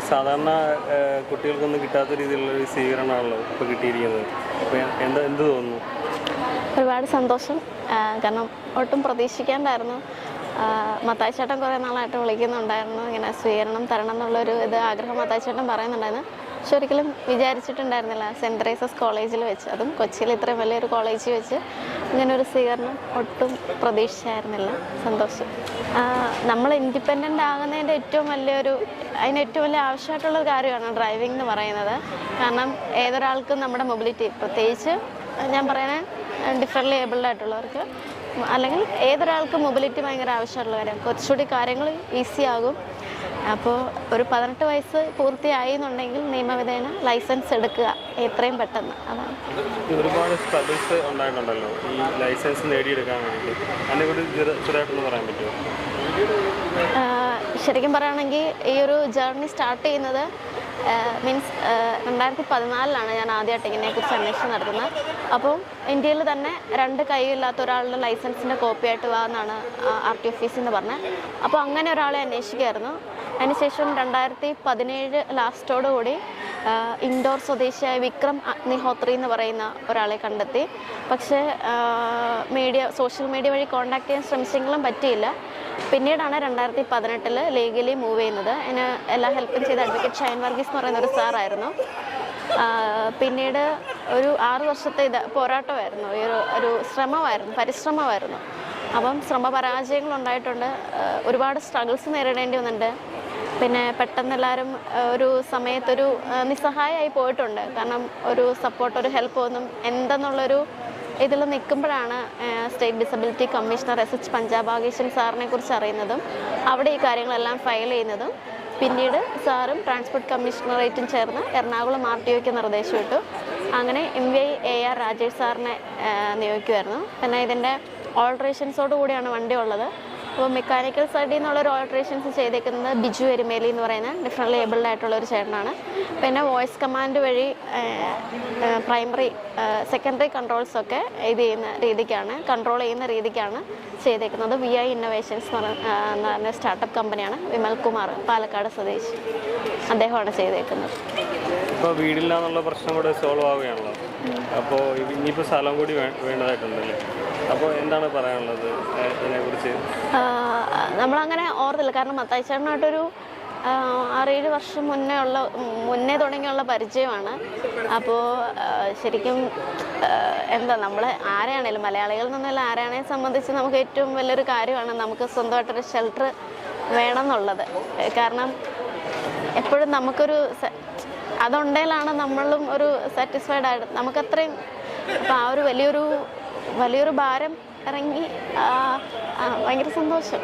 സാധാരണ കുട്ടികൾക്കൊന്നും കിട്ടാത്ത രീതിയിലുള്ള ഒരു സ്വീകരണമാണല്ലോ ഇപ്പോൾ കിട്ടിയിരിക്കുന്നത്. എന്താ എന്ത് തോന്നുന്നു? ഒരുപാട് സന്തോഷം. കാരണം ഒട്ടും പ്രതീക്ഷിക്കാണ്ടായിരുന്നു. മത്തായി ചേട്ടൻ കുറേ നാളായിട്ട് വിളിക്കുന്നുണ്ടായിരുന്നു. ഇങ്ങനെ സ്വീകരണം തരണം എന്നുള്ളൊരു ഇത് ആഗ്രഹം മത്തായി ചേട്ടൻ പറയുന്നുണ്ടായിരുന്നു. പക്ഷെ ഒരിക്കലും വിചാരിച്ചിട്ടുണ്ടായിരുന്നില്ല. സെന്റ് തെരേസസ് കോളേജിൽ വെച്ച് അതും കൊച്ചിയിൽ ഇത്രയും വലിയൊരു കോളേജിൽ വെച്ച് ഇങ്ങനെ ഒരു സ്വീകരണം ഒട്ടും പ്രതീക്ഷിച്ചായിരുന്നില്ല. സന്തോഷം. നമ്മൾ ഇൻഡിപെൻഡന്റ് ആകുന്നതിന്റെ ഏറ്റവും വലിയൊരു അതിന് ഏറ്റവും വലിയ ആവശ്യമായിട്ടുള്ള കാര്യമാണ് ഡ്രൈവിംഗ് എന്ന് പറയുന്നത്. കാരണം ഏതൊരാൾക്കും നമ്മുടെ മൊബിലിറ്റി പ്രത്യേകിച്ച് ഞാൻ പറയണേ ഡിഫറെന്റ് ഏബിൾഡ് ആയിട്ടുള്ളവർക്ക് അല്ലെങ്കിൽ ഏതൊരാൾക്കും മൊബിലിറ്റി ഭയങ്കര ആവശ്യമുള്ള കാര്യം. കുറച്ചുകൂടി കാര്യങ്ങൾ ഈസി ആകും. അപ്പോൾ ഒരു പതിനെട്ട് വയസ്സ് പൂർത്തിയായി എന്നുണ്ടെങ്കിൽ നിയമവിധേന ലൈസൻസ് എടുക്കുക. എത്രയും പെട്ടെന്ന്. അതാണ്. ഇത് ഒരുപാട് സ്ട്രഗിൾസ് ഉണ്ടായിട്ടുണ്ടല്ലോ. ഈ ലൈസൻസ് നേടിയെടുക്കാൻ വേണ്ടി അതിനെക്കുറിച്ച് പറയാൻ പറ്റുമോ? ശരിക്കും പറയുകയാണെങ്കിൽ ഈ ഒരു ജേർണി സ്റ്റാർട്ട് ചെയ്യുന്നത് മീൻസ് രണ്ടായിരത്തി പതിനാലിലാണ് ഞാൻ ആദ്യമായിട്ട് ഇതിനെക്കുറിച്ച് അന്വേഷണം നടത്തുന്നത്. അപ്പോൾ ഇന്ത്യയിൽ തന്നെ രണ്ട് കൈയില്ലാത്ത ഒരാളുടെ ലൈസൻസിന്റെ കോപ്പിയായിട്ട് വാ എന്നാണ് ആർ ടി ഓഫീസിൽ നിന്ന് പറഞ്ഞത്. അപ്പോൾ അങ്ങനെ ഒരാളെ അന്വേഷിക്കുമായിരുന്നു അതിനുശേഷം രണ്ടായിരത്തി പതിനേഴ് ലാസ്റ്റോടുകൂടി ഇൻഡോർ സ്വദേശിയായ വിക്രം അഗ്നിഹോത്രി എന്ന് പറയുന്ന ഒരാളെ കണ്ടെത്തി. പക്ഷേ മീഡിയ സോഷ്യൽ മീഡിയ വഴി കോൺടാക്ട് ചെയ്യാൻ ശ്രമിച്ചെങ്കിലും പറ്റിയില്ല. പിന്നീടാണ് രണ്ടായിരത്തി പതിനെട്ടിൽ ലീഗലി മൂവ് ചെയ്യുന്നത്. അതിന് എല്ലാ ഹെൽപ്പും ചെയ്ത അഡ്വക്കേറ്റ് ഷൈൻ വർഗീസ് എന്ന് പറയുന്ന ഒരു സാറായിരുന്നു. പിന്നീട് ഒരു ആറു വർഷത്തെ ഇത് പോരാട്ടമായിരുന്നു. ഈ ഒരു ഒരു ശ്രമമായിരുന്നു പരിശ്രമമായിരുന്നു. അപ്പം ശ്രമ പരാജയങ്ങൾ ഉണ്ടായിട്ടുണ്ട് ഒരുപാട് സ്ട്രഗിൾസ് നേരിടേണ്ടി വന്നിട്ടുണ്ട്. പിന്നെ പെട്ടെന്ന് എല്ലാവരും ഒരു സമയത്തൊരു നിസ്സഹായമായി പോയിട്ടുണ്ട്. കാരണം ഒരു സപ്പോർട്ട് ഒരു ഹെൽപ്പ് ഒന്നും എന്തെന്നുള്ളൊരു ഇതിൽ നിൽക്കുമ്പോഴാണ് state disability commissioner S H Panchapakesan സാറിനെ കുറിച്ച് അറിയുന്നതും അവിടെ ഈ കാര്യങ്ങളെല്ലാം ഫയൽ ചെയ്യുന്നതും. പിന്നീട് സാറും ട്രാൻസ്പോർട്ട് കമ്മീഷണറേറ്റും ചേർന്ന് എറണാകുളം ആർ ടി ഒക്ക് നിർദ്ദേശമിട്ടു അങ്ങനെ M V I A R Rajesh സാറിനെ നിയോഗിക്കുമായിരുന്നു പിന്നെ ഇതിന്റെ ഓൾട്രേഷൻസോട് കൂടിയാണ് വണ്ടി ഉള്ളത്. അപ്പോൾ മെക്കാനിക്കൽ സ്റ്റഡി നിന്നുള്ളൊരു ഓൾട്രേഷൻസ് ചെയ്തേക്കുന്നത് ബിജു എരുമേലി എന്ന് പറയുന്ന ഡിഫറെന്റ് ഏബിൾഡ് ആയിട്ടുള്ള ഒരു ചേട്ടനാണ്. പിന്നെ വോയിസ് കമാൻഡ് വഴി പ്രൈമറി സെക്കൻഡറി കൺട്രോൾസൊക്കെ ഇത് ചെയ്യുന്ന രീതിക്കാണ് കൺട്രോൾ ചെയ്യുന്ന രീതിക്കാണ് ചെയ്തേക്കുന്നത്. വി ഐ ഇന്നോവേഷൻസ് എന്ന് പറഞ്ഞ സ്റ്റാർട്ടപ്പ് കമ്പനിയാണ് വിമൽ കുമാർ പാലക്കാട് സ്വദേശി. അദ്ദേഹമാണ് ചെയ്തേക്കുന്നത്. ഇപ്പോൾ വീടില്ലാന്നുള്ള പ്രശ്നം കൂടെ സോൾവ് ആവുകയാണല്ലോ. അപ്പോൾ ഇനിയിപ്പോൾ സ്ഥലം കൂടി വേണ്ടതായിട്ടുണ്ടല്ലേ? അപ്പോൾ എന്താണ് പറയാനുള്ളത് ഇതിനെക്കുറിച്ച്? നമ്മളങ്ങനെ ഓർത്തില്ല. കാരണം മത്തായി ചേട്ടനായിട്ടൊരു ആഹ് ആറേഴ് വർഷം മുന്നേ ഉള്ള മുന്നേ തുടങ്ങിയുള്ള പരിചയമാണ്. അപ്പോൾ ശരിക്കും എന്താ നമ്മൾ ആരെയാണേലും മലയാളികളിൽ നിന്നല്ല ആരെയാണേലും സംബന്ധിച്ച് നമുക്ക് ഏറ്റവും വലിയൊരു കാര്യമാണ് നമുക്ക് സ്വന്തമായിട്ടൊരു ഷെൽട്ടർ വേണം എന്നുള്ളത് കാരണം എപ്പോഴും നമുക്കൊരു അതുണ്ടെങ്കിലാണ് നമ്മളും ഒരു സാറ്റിസ്ഫൈഡ് ആയിട്ട്. നമുക്കത്രയും അപ്പോൾ ആ ഒരു വലിയൊരു വലിയൊരു ഭാരം ഇറങ്ങി ഭയങ്കര സന്തോഷം.